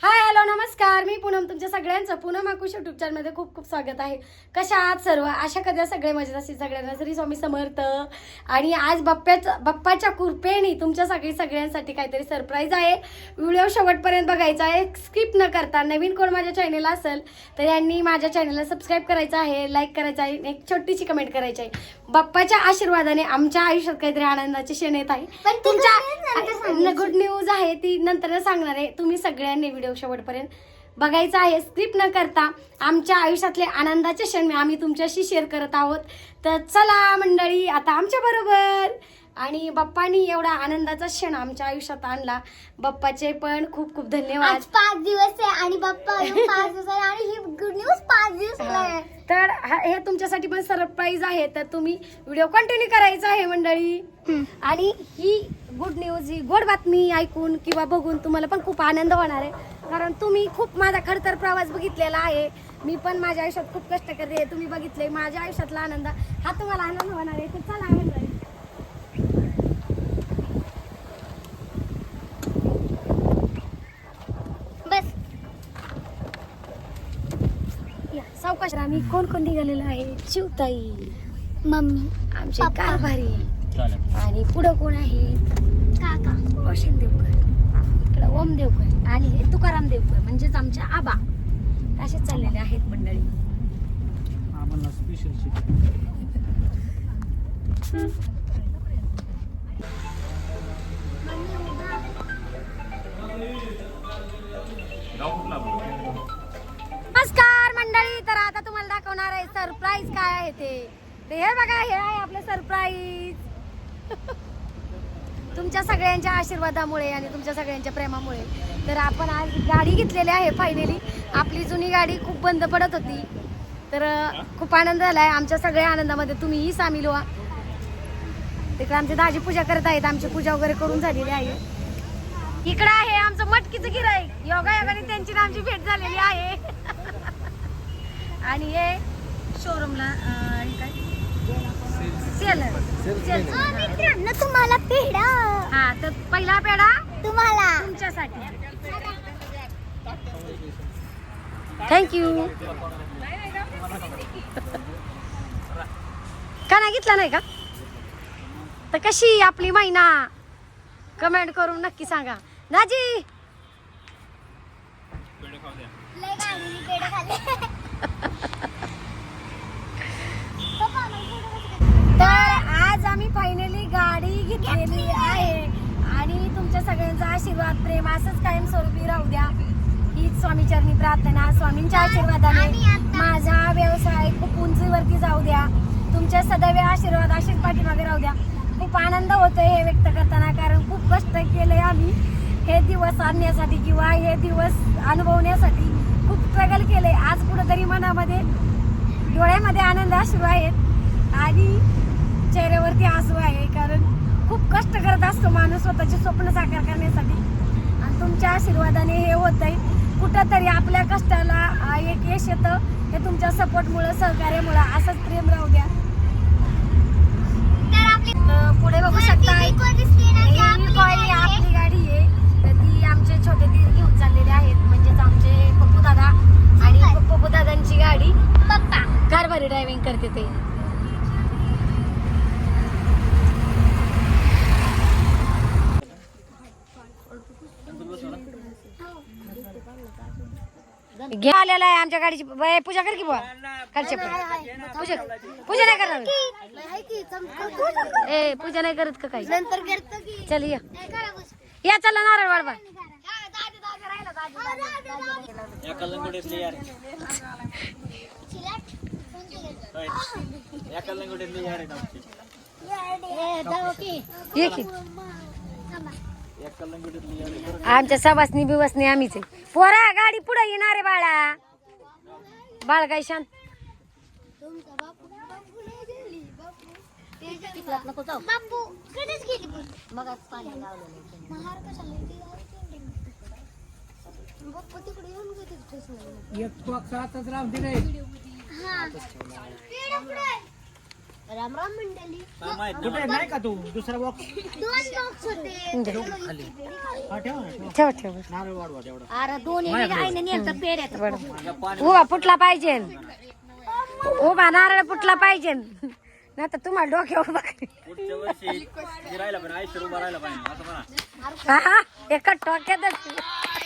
Hi hello नमस्कार. मी पूनम तुमच्या सगळ्यांचं पूनम आकुश युट्यूब चॅनलमध्ये खूप खूप स्वागत आहे. कशा आहात सर्व? अशा कधी सगळे मजेत असतील. सगळ्यांना श्री स्वामी समर्थ. आणि आज बप्प्याचं बप्पाच्या कृपेने तुमच्या सगळी सगळ्यांसाठी काहीतरी सरप्राईज आहे. व्हिडिओ शेवटपर्यंत बघायचा आहे. स्किप न करता नवीन कोण माझ्या चॅनेलला असेल तर यांनी माझ्या चॅनलला सबस्क्राईब करायचं आहे लाईक करायचं आहे एक छोटीशी कमेंट करायची आहे. बाप्पाच्या आशीर्वादाने आमच्या आयुष्यात काहीतरी आनंदाचे क्षण येत आहे. तुमच्या. गुड न्यूज आहे ती नंतर सांगणार आहे. तुम्ही सगळ्यांनी व्हिडिओ शेवटपर्यंत बघायचा आहे. स्किप न करता आमच्या आयुष्यातले आनंदाचे क्षण आम्ही तुमच्याशी शेअर करत आहोत. तर चला मंडळी आता आमच्या बरोबर आणि बाप्पानी एवढा आनंदाचा क्षण आमच्या आयुष्यात आणला. बाप्पाचे पण खूप खूप धन्यवाद. आज पाच दिवस आहे आणि बाप्पा अजून पाच दिवस आहे आणि ही गुड न्यूज पाच दिवसाला आहे तर हा- हे तुमच्यासाठी पण सरप्राईज आहे. तर तुम्ही व्हिडिओ कंटिन्यू करायचा आहे मंडळी. आणि ही गुड न्यूज ही गोड बातमी ऐकून किंवा बघून तुम्हाला पण खूप आनंद होणार आहे. कारण तुम्ही खूप माझा खडतर प्रवास बघितलेला आहे. मी पण माझ्या आयुष्यात खूप कष्ट करते. तुम्ही बघितले माझ्या आयुष्यातला आनंद. हा तुम्हाला आनंद होणार आहे. तर चला मंडळी. सावकाश आम्ही कोण कोण निघालेलो आहे? शिवताई मम्मी आमचे पप्पा. कारभारी आणि पुढं कोण आहे? काका. रोशन देवकर. इकडं ओम देवकर आणि हे तुकाराम देवकर म्हणजेच आमच्या आबा. असे चाललेले आहेत मंडळी. आम्हाला स्पेशल चिकन नमस्कार मंडळी तर आता तुम्हाला दाखवणार आहे सरप्राईज काय आहे ते. हे बघा हे आहे आपलं सरप्राईज तुमच्या सगळ्यांच्या आशीर्वादामुळे आणि तुमच्या सगळ्यांच्या प्रेमामुळे. तर आपण आज गाडी घेतलेली आहे फायनली आपली जुनी गाडी खूप बंद पडत होती. तर खूप आनंद झाला आहे आमच्या सगळ्या आनंदामध्ये तुम्हीही सामील व्हा. तिकडे आमचे दाजी पूजा करत आहेत. आमची पूजा वगैरे करून झालेली आहे. इकडं आहे आमचं मटकीचं गिराईक योगा योगाने त्यांची आमची भेट झालेली आहे. आणि हे शोरूमला काय? सेलर मित्रांनो तुम्हाला पेढा. हा तर पहिला पेढा तुम्हाला. तुमच्यासाठी. थँक्यू का नाही घेतला नाही का? तर कशी आपली महिना कमेंट करून नक्की सांगा. गाडीने पेढे खाल्ले पप्पा, मला पेढे कसं काय? तर आज आम्ही फायनली घेतलेली आहे. आणि तुमच्या सगळ्यांचा आशीर्वाद प्रेम असंच कायमस्वरूपी राहू द्या. हीच स्वामीचरणी प्रार्थना. स्वामींच्या आशीर्वादाने माझा व्यवसाय खूप उंचीवरती जाऊ द्या. तुमच्या सदैव आशीर्वाद अशीच पाठीमागे राहू द्या. खूप आनंद होतोय हे व्यक्त करताना कारण खूप कष्ट केले आम्ही. हे दिवस आणण्यासाठी किंवा हे दिवस अनुभवण्यासाठी खूप स्ट्रगल केले. आज कुठंतरी मनामध्ये डोळ्यामध्ये आनंद अश्रू आहेत. आणि चेहऱ्यावरती आसू आहे कारण खूप कष्ट करत असतो माणूस स्वतःचे स्वप्न साकार करण्यासाठी. आणि तुमच्या आशीर्वादाने हे होत आहे कुठंतरी आपल्या कष्टाला एक यश येतं. हे तुमच्या सपोर्टमुळं सहकार्यामुळं असंच प्रेम राहू द्या. पुढे बघू शकता. ती आपली गाडी आहे. आपली गाडी आहे. तर ती आमचे छोटे दीर घेऊन चाललेले आहेत. म्हणजेच आमचे पप्पू दादा आणि पप्पू दादांची गाडी. पप्पा. कारभारी ड्रायव्हिंग करते ते. घे. आलेला आहे आमच्या गाडीची. बाई, पूजा कर की बुवा. खालच्या पूजा पूजा नाही करणार. ए पूजा नाही करत का काही? नंतर करतो की. चल या. चला नारळ वाढवा हा. या की. आमच्या सवासनी बिवसनी आम्हीच पोरा गाडी पुढे येणार आहे बाळा बाळ काय शांत तुमचा बापू बापू नाही गेली, बापू. ते- बापू कधीच गेली पण. महार कशाला येते? बाप्पा तिकडे येऊन गेले स्टेशनला. एक राम राम मंडळी. काय माहीत नाही कुठे नाही का तू? दुसरा बॉक्स दोन बॉक्स होते. खाली. हा ठेवा ना ठेवा. ठेव ठेव. नारळ वाढवा तेवढा. अरे दोन आईने नेलं पेऱ्यात. उभा फुटला पाहिजे. उभा नारळ फुटला पाहिजे. नाही तर तुम्हाला डोक्यावर उभा करीन. पुढच्या वर्षी फिरायला पण आयुष्य उभा राहायला पाहिजे. असं म्हणा हा, हा, एका टोक्यातच.